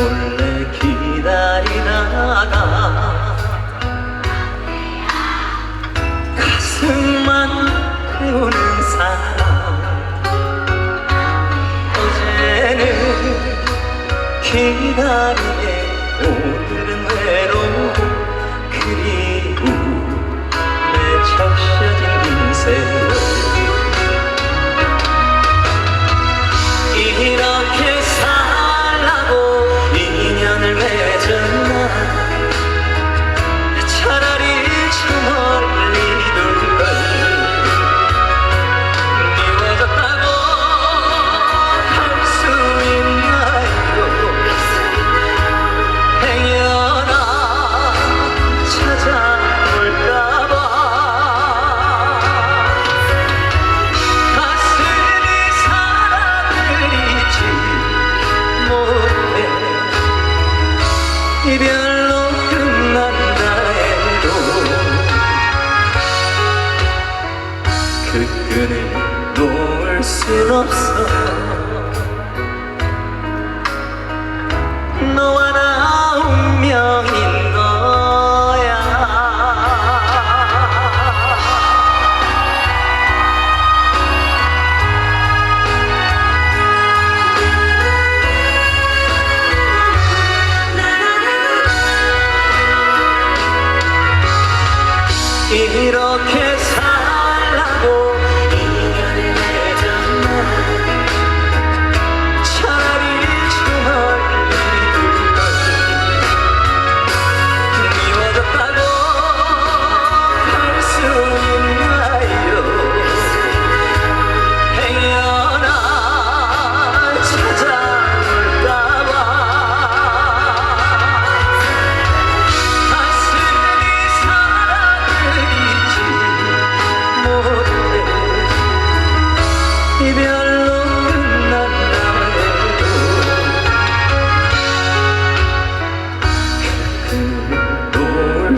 몰래 기다리다가 가슴만 태우는 사람. 어제는 기다리다 할 순 없어. 너와 나 운명인 거야. 이렇게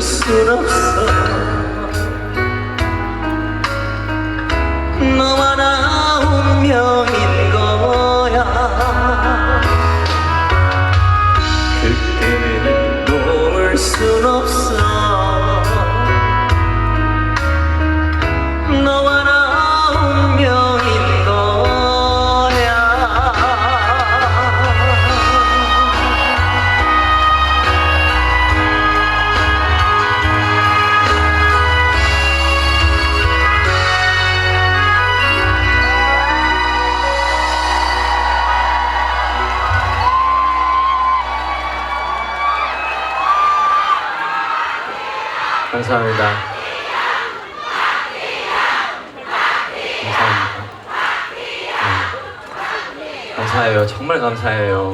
sit upset. 감사합니다. 감사합니다. 네. 감사해요. 정말 감사해요.